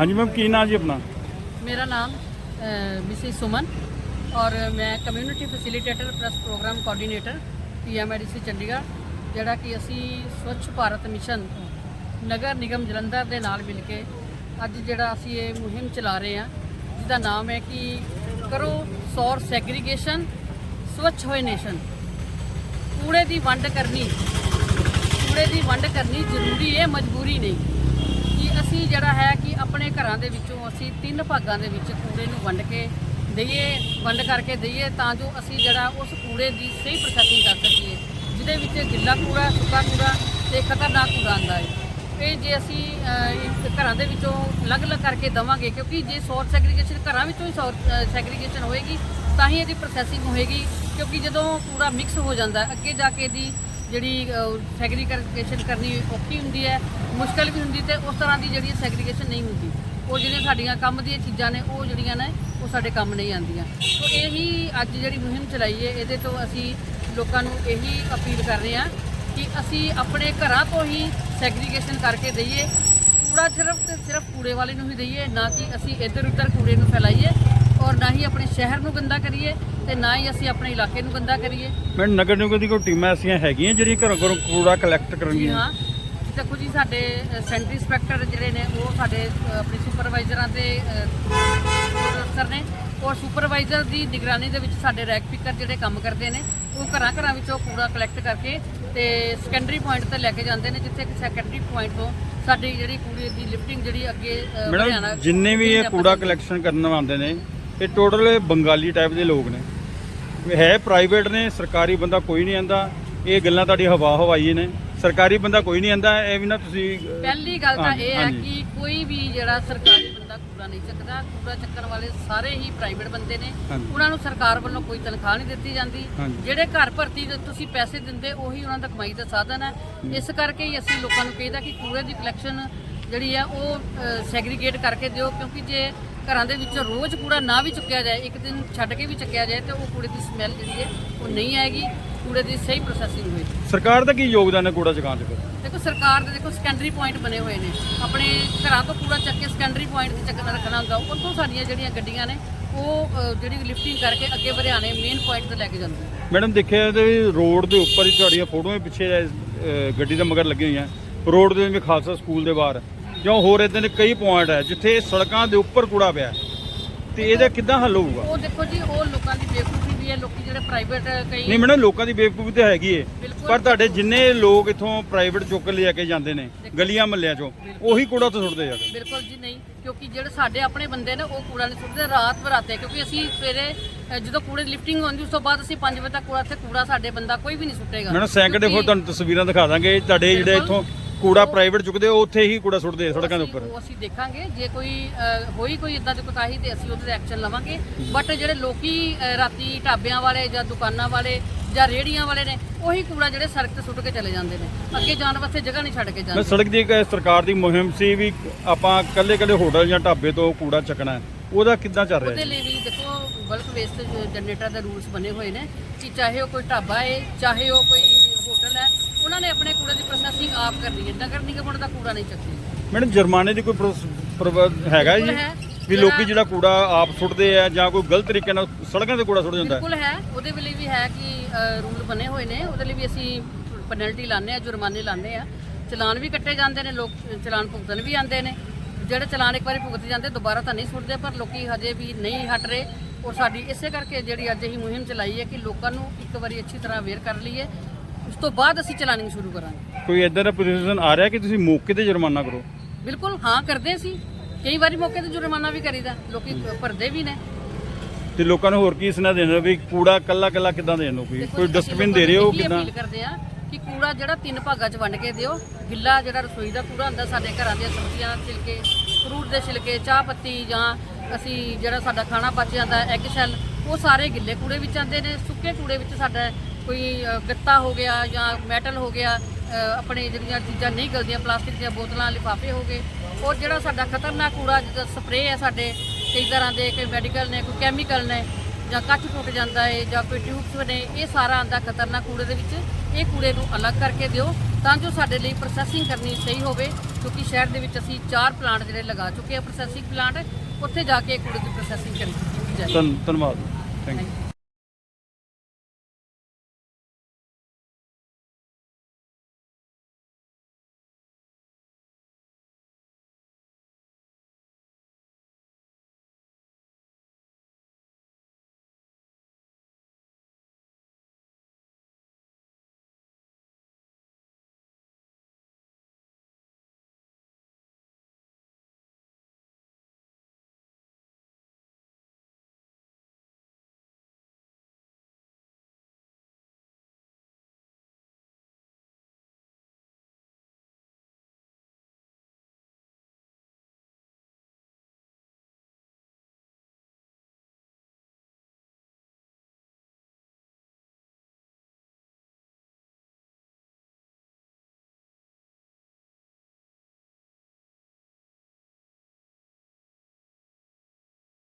ਹਾਂਜੀ ਮੈਮ, ਕੀ ਨਾਂ ਜੀ ਆਪਣਾ? ਮੇਰਾ ਨਾਮ ਮਿਸਿਸ ਸੁਮਨ ਔਰ ਮੈਂ community facilitator plus programme coordinator PMRDC Chandigarh, ਜਿਹੜਾ ਕਿ ਅਸੀਂ ਸਵੱਛ ਭਾਰਤ ਮਿਸ਼ਨ ਨਗਰ ਨਿਗਮ ਜਲੰਧਰ ਦੇ ਨਾਲ ਮਿਲ ਕੇ ਅੱਜ ਜਿਹੜਾ ਅਸੀਂ ਇਹ ਮੁਹਿੰਮ ਚਲਾ ਰਹੇ ਹਾਂ, ਜਿਹਦਾ ਨਾਮ ਹੈ ਕਿ ਕਰੋ ਸੌਰ ਸੈਗਰੀਗੇਸ਼ਨ ਸਵੱਛ ਹੋਏ ਨੇਸ਼ਨ ਕੂੜੇ ਦੀ ਵੰਡ ਕਰਨੀ, ਕੂੜੇ ਦੀ ਵੰਡ ਕਰਨੀ ਜ਼ਰੂਰੀ ਹੈ, ਮਜਬੂਰੀ ਨਹੀਂ। ਕਿ ਅਸੀਂ ਜਿਹੜਾ ਹੈ ਕਿ ਆਪਣੇ ਘਰਾਂ ਦੇ ਵਿੱਚੋਂ ਅਸੀਂ ਤਿੰਨ ਭਾਗਾਂ ਦੇ ਵਿੱਚ ਕੂੜੇ ਨੂੰ ਵੰਡ ਕੇ ਦਈਏ, ਵੰਡ ਕਰਕੇ ਦਈਏ ਤਾਂ ਜੋ ਅਸੀਂ ਜਿਹੜਾ ਉਸ ਕੂੜੇ ਦੀ ਸਹੀ ਪ੍ਰੋਸੈਸਿੰਗ ਕਰ ਸਕੀਏ, ਜਿਹਦੇ ਵਿੱਚ ਗਿੱਲਾ ਕੂੜਾ, ਸੁੱਕਾ ਕੂੜਾ ਤੇ ਖਤਰਨਾਕ ਕੂੜਾ ਆਉਂਦਾ ਹੈ। ਇਹ ਜੇ ਅਸੀਂ ਘਰਾਂ ਦੇ ਵਿੱਚੋਂ ਅਲੱਗ-ਅਲੱਗ ਕਰਕੇ ਦਵਾਂਗੇ, ਕਿਉਂਕਿ ਜੇ ਸੌਰ ਸੈਗਰੀਗੇਸ਼ਨ ਘਰਾਂ ਵਿੱਚੋਂ ਹੀ ਸੌਰ ਸੈਗਰੀਗੇਸ਼ਨ ਹੋਏਗੀ, ਤਾਂ ਹੀ ਇਹਦੀ ਪ੍ਰੋਸੈਸਿੰਗ ਹੋਏਗੀ, ਕਿਉਂਕਿ ਜਦੋਂ ਕੂੜਾ ਮਿਕਸ ਹੋ ਜਾਂਦਾ ਅੱਗੇ ਜਾ ਕੇ ਇਹਦੀ ਜਿਹੜੀ ਸੈਗਰੀਗੇਸ਼ਨ ਕਰਨੀ ਔਖੀ ਹੁੰਦੀ ਹੈ, ਮੁਸ਼ਕਲ ਵੀ ਹੁੰਦੀ ਤੇ ਉਸ ਤਰ੍ਹਾਂ ਦੀ ਜਿਹੜੀ ਸੈਗਰੀਗੇਸ਼ਨ ਨਹੀਂ ਹੁੰਦੀ। ਉਹ ਜਿਹੜੀਆਂ ਸਾਡੀਆਂ ਕੰਮ ਦੀਆਂ ਚੀਜ਼ਾਂ ਨੇ, ਉਹ ਜਿਹੜੀਆਂ ਨੇ, ਉਹ ਸਾਡੇ ਕੰਮ ਨਹੀਂ ਆਉਂਦੀਆਂ। ਸੋ ਇਹੀ ਅੱਜ ਜਿਹੜੀ ਮੁਹਿੰਮ ਚਲਾਈ ਹੈ, ਇਹਦੇ ਤੋਂ ਅਸੀਂ ਲੋਕਾਂ ਨੂੰ ਇਹੀ ਅਪੀਲ ਕਰ ਰਹੇ ਹਾਂ ਕਿ ਅਸੀਂ ਆਪਣੇ ਘਰਾਂ ਤੋਂ ਹੀ ਸੈਗਰੀਗੇਸ਼ਨ ਕਰਕੇ ਦਈਏ। ਕੂੜਾ ਸਿਰਫ ਸਿਰਫ ਕੂੜੇ ਵਾਲੇ ਨੂੰ ਹੀ ਦਈਏ, ਨਾ ਕਿ ਅਸੀਂ ਇੱਧਰ ਉੱਧਰ ਕੂੜੇ ਨੂੰ ਫੈਲਾਈਏ। ਔਰ ਨਾ ਹੀ ਆਪਣੇ ਸ਼ਹਿਰ ਨੂੰ ਗੰਦਾ ਕਰੀਏ ਤੇ ਨਾ ਹੀ ਅਸੀਂ ਆਪਣੇ ਇਲਾਕੇ ਨੂੰ ਗੰਦਾ ਕਰੀਏ। ਮੈਂ ਨਗਰ ਨਿਗਮ ਦੀ ਕੋਈ ਟੀਮਾਂ ਐਸੀਆਂ ਹੈਗੀਆਂ ਜਿਹੜੀਆਂ ਘਰੋਂ ਘਰੋਂ ਕੂੜਾ ਕਲੈਕਟ ਕਰਨਗੀਆਂ? ਹਾਂ। ਦੇਖੋ ਜੀ ਸਾਡੇ ਸੈਂਟਰੀ ਇੰਸਪੈਕਟਰ ਜਿਹੜੇ ਨੇ ਉਹ ਸਾਡੇ ਆਪਣੇ ਸੁਪਰਵਾਈਜ਼ਰਾਂ ਦੇ ਅਫਸਰ ਨੇ। ਔਰ ਸੁਪਰਵਾਈਜ਼ਰ ਦੀ ਨਿਗਰਾਨੀ ਦੇ ਵਿੱਚ ਸਾਡੇ ਰੈਕ ਪਿਕਰ ਜਿਹੜੇ ਕੰਮ ਕਰਦੇ ਨੇ ਉਹ ਘਰਾਂ ਘਰਾਂ ਵਿੱਚੋਂ ਕੂੜਾ ਕਲੈਕਟ ਕਰਕੇ ਤੇ ਸੈਕੰਡਰੀ ਪੁਆਇੰਟ ਤੇ ਲੈ ਕੇ ਜਾਂਦੇ ਨੇ ਜਿੱਥੇ ਕਿ ਸੈਕੰਡਰੀ ਪੁਆਇੰਟ ਤੋਂ ਸਾਡੀ ਜਿਹੜੀ ਕੂੜੇ ਦੀ ਲਿਫਟਿੰਗ ਜਿਹੜੀ ਅੱਗੇ ਹਰਿਆਣਾ ਜਿੰਨੇ ਵੀ ਇਹ ਕੂੜਾ ਕਲੈਕਸ਼ਨ ਕਰਨ ਆਉਂਦੇ ਨੇ ਇਹ ਟੋਟਲ ਬੰਗਾਲੀ ਟਾਈਪ ਦੇ ਲੋਕ ਨੇ। ਹੈ ਪ੍ਰਾਈਵੇਟ ਨੇ ਸਰਕਾਰੀ ਬੰਦਾ ਕੋਈ ਨਹੀਂ ਆਂਦਾ। ਇਹ ਗੱਲਾਂ ਤੁਹਾਡੀ ਹਵਾ ਹਵਾਈ ਨੇ। ਸਰਕਾਰੀ ਬੰਦਾ ਕੋਈ ਨਹੀਂ ਆਂਦਾ ਇਹ ਵੀ ਨਾ ਤੁਸੀਂ ਪਹਿਲੀ ਗੱਲ ਤਾਂ ਇਹ ਹੈ। ਕਿ ਕੋਈ ਵੀ ਜਿਹੜਾ ਸਰਕਾਰੀ ਬੰਦਾ ਕੂੜਾ ਨਹੀਂ ਚੱਕਦਾ। ਕੂੜਾ ਚੱਕਣ ਵਾਲੇ ਸਾਰੇ ਹੀ ਪ੍ਰਾਈਵੇਟ ਬੰਦੇ ਨੇ। ਉਹਨਾਂ ਨੂੰ ਸਰਕਾਰ ਵੱਲੋਂ ਕੋਈ ਤਨਖਾਹ ਨਹੀਂ ਦਿੱਤੀ ਜਾਂਦੀ। ਜਿਹੜੇ ਘਰ ਭਰਤੀ ਦੇ ਤੁਸੀਂ ਪੈਸੇ ਦਿੰਦੇ ਉਹੀ ਉਹਨਾਂ ਦਾ ਕਮਾਈ ਦਾ ਸਾਧਨ ਹੈ। ਇਸ ਕਰਕੇ ਹੀ ਅਸੀਂ ਲੋਕਾਂ ਨੂੰ ਕਹੀਦਾ ਕਿ ਕੂੜੇ ਦੀ ਕਲੈਕਸ਼ਨ ਜਿਹੜੀ ਹੈ ਉਹ ਸੈਗਰੀਗੇਟ ਕਰਕੇ ਦਿਓ ਕਿਉਂਕਿ ਜੇ ਘਰਾਂ ਦੇ ਵਿੱਚੋਂ ਰੋਜ਼ ਕੂੜਾ ਨਾ ਵੀ ਚੁੱਕਿਆ ਜਾਏ ਇੱਕ ਦਿਨ ਛੱਡ ਕੇ ਵੀ ਚੱਕਿਆ ਜਾਏ ਤੇ ਉਹ ਕੂੜੇ ਦੀ ਸਮੈਲ ਜਿਹੜੀ ਹੈ ਉਹ ਨਹੀਂ ਆਏਗੀ ਕੂੜੇ ਦੀ ਸਹੀ ਪ੍ਰੋਸੈਸਿੰਗ ਹੋਏਗੀ। ਸਰਕਾਰ ਦਾ ਕੀ ਯੋਗਦਾਨ ਹੈ ਕੂੜਾ ਚਕਾਉਣ ਚ ਦੇਖੋ ਸਰਕਾਰ ਦੇ ਦੇਖੋ ਸੈਕੰਡਰੀ ਪੁਆਇੰਟ ਬਣੇ ਹੋਏ ਨੇ। ਆਪਣੇ ਘਰਾਂ ਤੋਂ ਕੂੜਾ ਚੱਕ ਕੇ ਸੈਕੰਡਰੀ ਪੁਆਇੰਟ ਤੇ ਚੱਕਣਾ ਰੱਖਣਾ ਹੁੰਦਾ ਉੱਥੋਂ ਸਾਡੀਆਂ ਜਿਹੜੀਆਂ ਗੱਡੀਆਂ ਨੇ ਉਹ ਜਿਹੜੀ ਲਿਫਟਿੰਗ ਕਰਕੇ ਅੱਗੇ ਹਰਿਆਣੇ ਮੇਨ ਪੁਆਇੰਟ ਤੇ ਲੈ ਕੇ ਜਾਂਦੀਆਂ ਮੈਡਮ ਦੇਖਿਆ ਤੇ ਰੋਡ ਦੇ ਉੱਪਰ ਹੀ ਤੁਹਾਡੀਆਂ ਫੋਟੋਆਂ ਪਿੱਛੇ ਗੱਡੀ ਦੇ ਮਗਰ ਲੱਗੀਆਂ ਹੋਈਆਂ। ਰੋਡ ਦੇ ਜਿਵੇਂ ਖਾਲਸਾ ਸਕੂਲ ਦੇ ਬਾਹਰ। ਜਾਂ ਹੋਰ ਇਦਾਂ ਦੇ ਕਈ ਪੁਆਇੰਟ ਹੈ ਜਿੱਥੇ ਸੜਕਾਂ ਦੇ ਉੱਪਰ ਕੂੜਾ ਪਿਆ ਹੈ। ਤੇ ਇਹਦਾ ਕਿੱਦਾਂ ਹੱਲ ਹੋਊਗਾ ਉਹ ਦੇਖੋ ਜੀ ਉਹ ਲੋਕਾਂ ਦੀ ਬੇਵਕੂਫੀ ਵੀ ਹੈ ਲੋਕੀ ਜਿਹੜੇ ਪ੍ਰਾਈਵੇਟ ਕਈ ਨਹੀਂ ਮੈਡਮ ਲੋਕਾਂ ਦੀ ਬੇਵਕੂਫੀ ਤਾਂ ਹੈਗੀ ਏ ਬਿਲਕੁਲ। ਪਰ ਤੁਹਾਡੇ ਜਿੰਨੇ ਲੋਕ ਇਥੋਂ ਪ੍ਰਾਈਵੇਟ ਚੁੱਕ ਲੈ ਕੇ ਜਾਂਦੇ ਨੇ ਗਲੀਆਂ ਮੱਲਿਆਂ ਚੋਂ ਉਹੀ ਕੂੜਾ ਉੱਥੇ ਸੁੱਟਦੇ ਜਾ ਕੇ ਬਿਲਕੁਲ ਜੀ ਨਹੀਂ ਕਿਉਂਕਿ ਜਿਹੜੇ ਸਾਡੇ ਆਪਣੇ ਬੰਦੇ ਨੇ ਉਹ ਕੂੜਾ ਨਹੀਂ ਸੁੱਟਦੇ ਰਾਤ ਬਰਾਤੇ ਕਿਉਂਕਿ ਅਸੀਂ ਸਵੇਰੇ ਅ, ਜਦੋਂ ਕੂੜੇ ਦੀ ਲਿਫਟਿੰਗ ਹੁੰਦੀ ਉਸ ਤੋਂ ਬਾਅਦ ਅਸੀਂ 5 ਵਜੇ ਤੱਕ ਕੂੜਾ ਤੇ ਕੂੜਾ ਸਾਡੇ ਬੰਦਾ ਕੋਈ ਵੀ ਨਹੀਂ ਸੁੱਟੇਗਾ ਮੈਡਮ ਸੈਂਕੜੇ ਫੁੱਟ ਕਿਉਂਕਿ- ਤੁਹਾਨੂੰ ਤਸਵੀਰਾਂ ਦਿਖਾ ਦਾਂਗੇ ਤੁਹਾਡੇ ਜਿਹੜੇ ਬਿਲਕੁਲ। ਇਥੋਂ ਕੂੜਾ ਪ੍ਰਾਈਵੇਟ ਚੁੱਕਦੇ ਉਹ ਉੱਥੇ ਹੀ ਕੂੜਾ ਸੁੱਟਦੇ ਆ ਸੜਕਾਂ ਦੇ ਉੱਪਰ? ਉਹ ਅਸੀਂ ਦੇਖਾਂਗੇ ਜੇ ਕੋਈ ਅ, ਹੋਈ ਕੋਈ ਇਦਾਂ ਦੀ ਕੋਤਾਹੀ ਤੇ ਅਸੀਂ ਉਹਦੇ ਐਕਸ਼ਨ ਲਵਾਂਗੇ। ਬਟ ਜਿਹੜੇ ਲੋਕੀ ਅ, ਰਾਤੀ ਢਾਬਿਆਂ ਵਾਲੇ ਜਾਂ ਦੁਕਾਨਾਂ ਵਾਲੇ ਜਾਂ ਰੇੜੀਆਂ ਵਾਲੇ ਨੇ ਉਹੀ ਕੂੜਾ ਜਿਹੜੇ ਸੜਕ ਤੇ ਸੁੱਟ ਕੇ ਚਲੇ ਜਾਂਦੇ ਨੇ। ਅੱਗੇ ਜਾਣ ਵਾਸਤੇ ਜਗ੍ਹਾ ਨਹੀਂ ਛੱਡ ਕੇ ਮੈਂ ਜਾਂਦੇ ਸੜਕ ਦੀ ਇੱਕ ਸਰਕਾਰ ਦੀ ਮੁਹਿੰਮ ਸੀ ਵੀ ਆਪਾਂ ਕੱਲੇ ਕੱਲੇ ਹੋਟਲ ਜਾਂ ਢਾਬੇ ਤੋਂ ਕੂੜਾ ਚੱਕਣਾ ਹੈ। ਉਹਦਾ ਕਿੱਦਾਂ ਚੱਲ ਰਿਹਾ ਉਹਦੇ ਜੀ? ਲਈ ਵੀ ਦੇਖੋ ਬਲਕ ਵੇਸਟ ਜਨਰੇਟਰ ਦੇ ਰੂਲਸ ਬਣੇ ਹੋਏ ਨੇ ਕਿ ਚਾਹੇ ਉਹ ਕੋਈ ਢਾਬਾ ਹੈ ਚਾਹੇ ਉਹ ਕੋਈ ਹੋਟਲ ਹੈ ਉਹਨਾਂ ਨੇ ਆਪਣੇ ਆਪ ਕਰਨੀ ਹੈ। ਨਗਰ ਨਿਗਮ ਦਾ ਕੂੜਾ ਨਹੀਂ ਚੱਕਦੀ ਮੈਡਮ ਜੁਰਮਾਨੇ ਦੀ ਕੋਈ ਪ੍ਰੋਸ- ਪ੍ਰਬੰਧ ਹੈਗਾ ਜੀ? ਬਿਲਕੁਲ ਹੈ। ਵੀ ਲੋਕੀ ਜਿਹੜਾ ਕੂੜਾ ਆਪ ਸੁੱਟਦੇ ਆ ਜਾਂ ਕੋਈ ਗਲਤ ਤਰੀਕੇ ਨਾਲ ਸੜਕਾਂ ਤੇ ਕੂੜਾ ਸੁੱਟ ਜਾਂਦਾ ਹੈ? ਬਿਲਕੁਲ ਹੈ। ਉਹਦੇ ਲਈ ਵੀ ਹੈ ਕਿ ਰੂਲ ਬਣੇ ਹੋਏ ਨੇ। ਉਹਦੇ ਲਈ ਵੀ ਅਸੀਂ ਪੈਨਲਟੀ ਲਾਉਂਦੇ ਆ ਜੁਰਮਾਨੇ ਲਾਉਂਦੇ ਆ। ਚਲਾਨ ਵੀ ਕੱਟੇ ਜਾਂਦੇ ਨੇ ਲੋਕ ਚਲਾਨ ਭੁਗਤਣ ਵੀ ਆਉਂਦੇ ਨੇ। ਜਿਹੜੇ ਚਲਾਨ ਇੱਕ ਵਾਰੀ ਭੁਗਤ ਜਾਂਦੇ ਦੁਬਾਰਾ ਤਾਂ ਨਹੀਂ ਸੁੱਟਦੇ ਪਰ ਲੋਕੀ ਹਜੇ ਵੀ ਨਹੀਂ ਹਟ ਰਹੇ। ਔਰ ਸਾਡੀ ਇਸੇ ਕਰਕੇ ਜਿਹੜੀ ਅੱਜ ਅਸੀਂ ਮੁਹਿੰਮ ਚਲਾਈ ਹੈ ਕਿ ਲੋਕਾਂ ਨੂੰ ਇੱਕ ਵਾਰੀ ਅੱਛੀ ਤਰ੍ਹਾਂ ਅਵੇਅਰ ਕਰ ਲਈਏ। ਉਸ ਤੋਂ ਬਾਅਦ ਅਸੀਂ ਚਲਾਨਿੰਗ ਸ਼ੁਰੂ ਕਰਾਂਗੇ। ਕੋਈ ਇਦਾਂ ਦਾ ਪੋਜੀਸ਼ਨ ਆ ਰਿਹਾ ਕਿ ਤੁਸੀਂ ਮੌਕੇ ਤੇ ਜੁਰਮਾਨਾ ਕਰੋ? ਬਿਲਕੁਲ ਹਾਂ ਕਰਦੇ ਸੀ। ਕਈ ਵਾਰੀ ਮੌਕੇ ਤੇ ਜੁਰਮਾਨਾ ਵੀ ਕਰੀਦਾ। ਲੋਕੀ ਭਰਦੇ ਵੀ ਨੇ। ਤੇ ਲੋਕਾਂ ਨੂੰ ਹੋਰ ਕੀ ਸੁਣਾ ਦੇਣਾ ਵੀ ਕੂੜਾ ਕੱਲਾ ਕੱਲਾ ਕਿੱਦਾਂ ਦੇਣ ਨੂੰ ਕੋਈ ਕੋਈ ਡਸਟਬਿਨ ਦੇ ਰਹੇ ਹੋ ਕਿੱਦਾਂ? ਅਪੀਲ ਕਰਦੇ ਆ ਕਿ ਕੂੜਾ ਜਿਹੜਾ ਤਿੰਨ ਭਾਗਾਂ 'ਚ ਵੰਡ ਕੇ ਦਿਓ। ਗਿੱਲਾ ਜਿਹੜਾ ਰਸੋਈ ਦਾ ਕੂੜਾ ਹੁੰਦਾ ਸਾਡੇ ਘਰਾਂ ਦੀਆਂ ਸਬਜ਼ੀਆਂ ਛਿਲਕੇ ਫਰੂਟ ਦੇ ਛਿਲਕੇ ਚਾਹ ਪੱਤੀ ਜਾਂ ਅਸੀਂ ਜਿਹੜਾ ਸਾਡਾ ਖਾਣਾ ਬਚ ਜਾਂਦਾ ਐਗ ਸ਼ੈਲ ਉਹ ਸਾਰੇ ਗਿੱਲੇ ਕੂੜੇ ਵਿੱਚ ਆਉਂਦੇ ਨੇ। ਸੁੱਕੇ ਕੂੜੇ ਵਿੱਚ ਸਾਡਾ ਕੋਈ ਗੱਤਾ ਹੋ ਗਿਆ ਜਾਂ ਮੈਟਲ ਹੋ ਗਿਆ ਆਪਣੇ ਜਿਹੜੀਆਂ ਚੀਜ਼ਾਂ ਨਹੀਂ ਗਲਦੀਆਂ ਪਲਾਸਟਿਕ ਦੀਆਂ ਬੋਤਲਾਂ ਲਿਫਾਫੇ ਹੋ ਗਏ ਔਰ ਜਿਹੜਾ ਸਾਡਾ ਖਤਰਨਾਕ ਕੂੜਾ ਜਿੱਦਾਂ ਸਪਰੇਅ ਹੈ ਸਾਡੇ ਕਈ ਤਰ੍ਹਾਂ ਦੇ ਕੋਈ ਮੈਡੀਕਲ ਨੇ ਕੋਈ ਕੈਮੀਕਲ ਨੇ ਜਾਂ ਕੱਚ ਟੁੱਟ ਜਾਂਦਾ ਹੈ ਜਾਂ ਕੋਈ ਟਿਊਬਸ ਨੇ ਇਹ ਸਾਰਾ ਆਂਦਾ ਖਤਰਨਾਕ ਕੂੜੇ ਦੇ ਵਿੱਚ ਇਹ ਕੂੜੇ ਨੂੰ ਅਲੱਗ ਕਰਕੇ ਦਿਓ ਤਾਂ ਜੋ ਸਾਡੇ ਲਈ ਪ੍ਰੋਸੈਸਿੰਗ ਕਰਨੀ ਸਹੀ ਹੋਵੇ ਕਿਉਂਕਿ ਸ਼ਹਿਰ ਦੇ ਵਿੱਚ ਅਸੀਂ ਚਾਰ ਪਲਾਂਟ ਜਿਹੜੇ ਲਗਾ ਚੁੱਕੇ ਆ ਪ੍ਰੋਸੈਸਿੰਗ ਪਲਾਂਟ ਉੱਥੇ ਜਾ ਕੇ ਕੂੜੇ ਦੀ ਪ੍ਰੋਸੈਸਿੰਗ ਕੀਤੀ ਜਾਏ ਧੰਨ- ਧੰਨਵਾਦ ਥੈਂਕ ਯੂ.